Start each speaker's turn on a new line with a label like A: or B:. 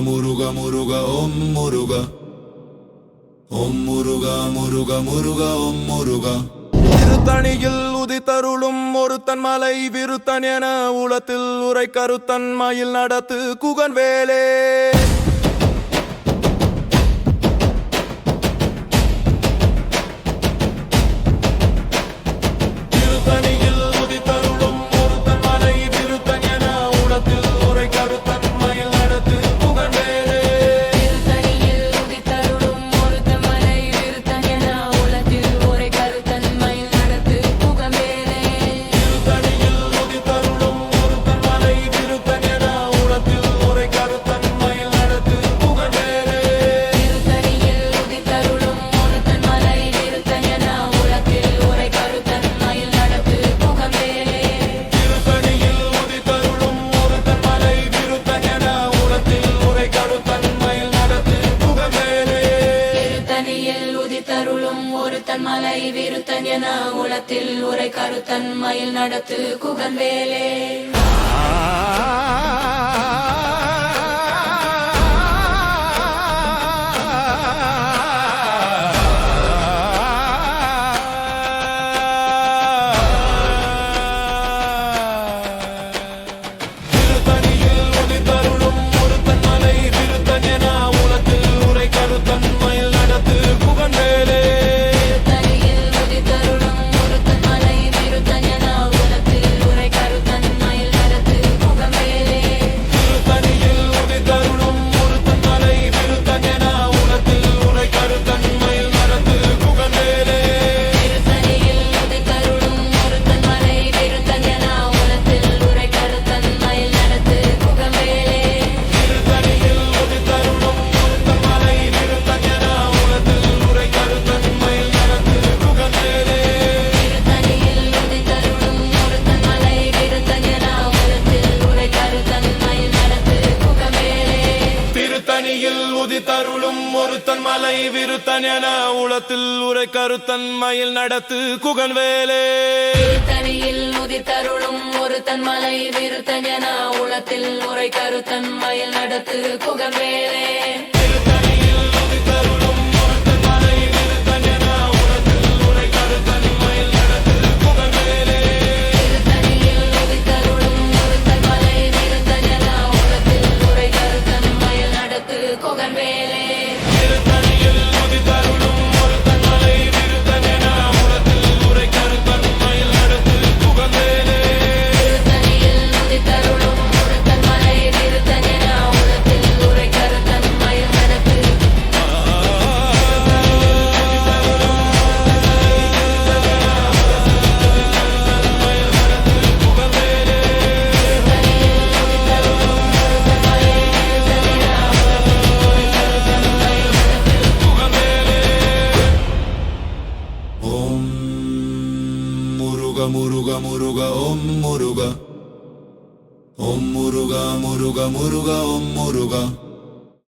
A: முருக முருக முருக ஓம் முருக. ஓம் முருக முருக முருக ஓம் முருக.
B: திருத்தணியில் உதித்தருளும் ஒருத்தன் மலை விருத்தன் என உளத்தில் உரை கருத்தன் மயில் நடத்து குகன் வேலே. கருத்தன் மலை விருத்தன் என உளத்தில் உரை கருத்தன் மயில் நடத்து குகன் வேலே.
C: தருளும் ஒருத்தன் மலை விருத்தன் என
B: உளத்தில் உரை கருத்தன் மயில் நடத்து குகன் வேலே.
C: தனியில் முதித்தருளும் ஒருத்தன் மலை விருத்தன் என
B: உளத்தில் உரை கருத்தன் மயில் நடத்து
A: குகன் வேலே. முருக ஓம் முருக. ஓம் முருக முருக முருக ஓம் முருகா.